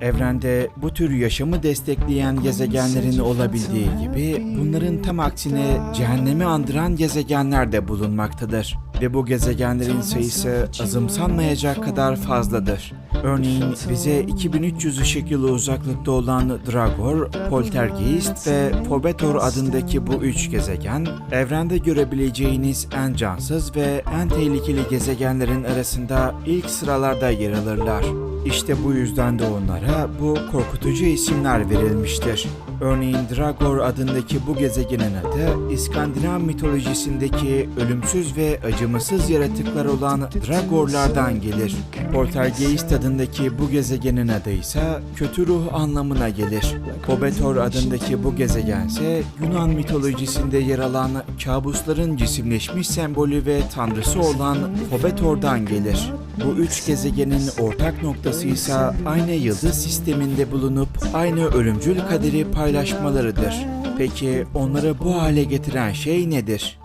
Evrende bu tür yaşamı destekleyen gezegenlerin olabildiği gibi bunların tam aksine cehennemi andıran gezegenler de bulunmaktadır. Ve bu gezegenlerin sayısı azımsanmayacak kadar fazladır. Örneğin bize 2300 ışık yılı uzaklıkta olan Dragor, Poltergeist ve Fobetor adındaki bu üç gezegen, evrende görebileceğiniz en cansız ve en tehlikeli gezegenlerin arasında ilk sıralarda yer alırlar. İşte bu yüzden de onlara bu korkutucu isimler verilmiştir. Örneğin Dragor adındaki bu gezegenin adı İskandinav mitolojisindeki ölümsüz ve acımasız yaratıklar olan Dragorlardan gelir. Poltergeist adındaki bu gezegenin adı ise kötü ruh anlamına gelir. Kobetor adındaki bu gezegen ise Yunan mitolojisinde yer alan kabusların cisimleşmiş sembolü ve tanrısı olan Kobetor'dan gelir. Bu üç gezegenin ortak noktası ise aynı yıldız sisteminde bulunup aynı ölümcül kaderi paylaşmalarıdır. Peki onları bu hale getiren şey nedir?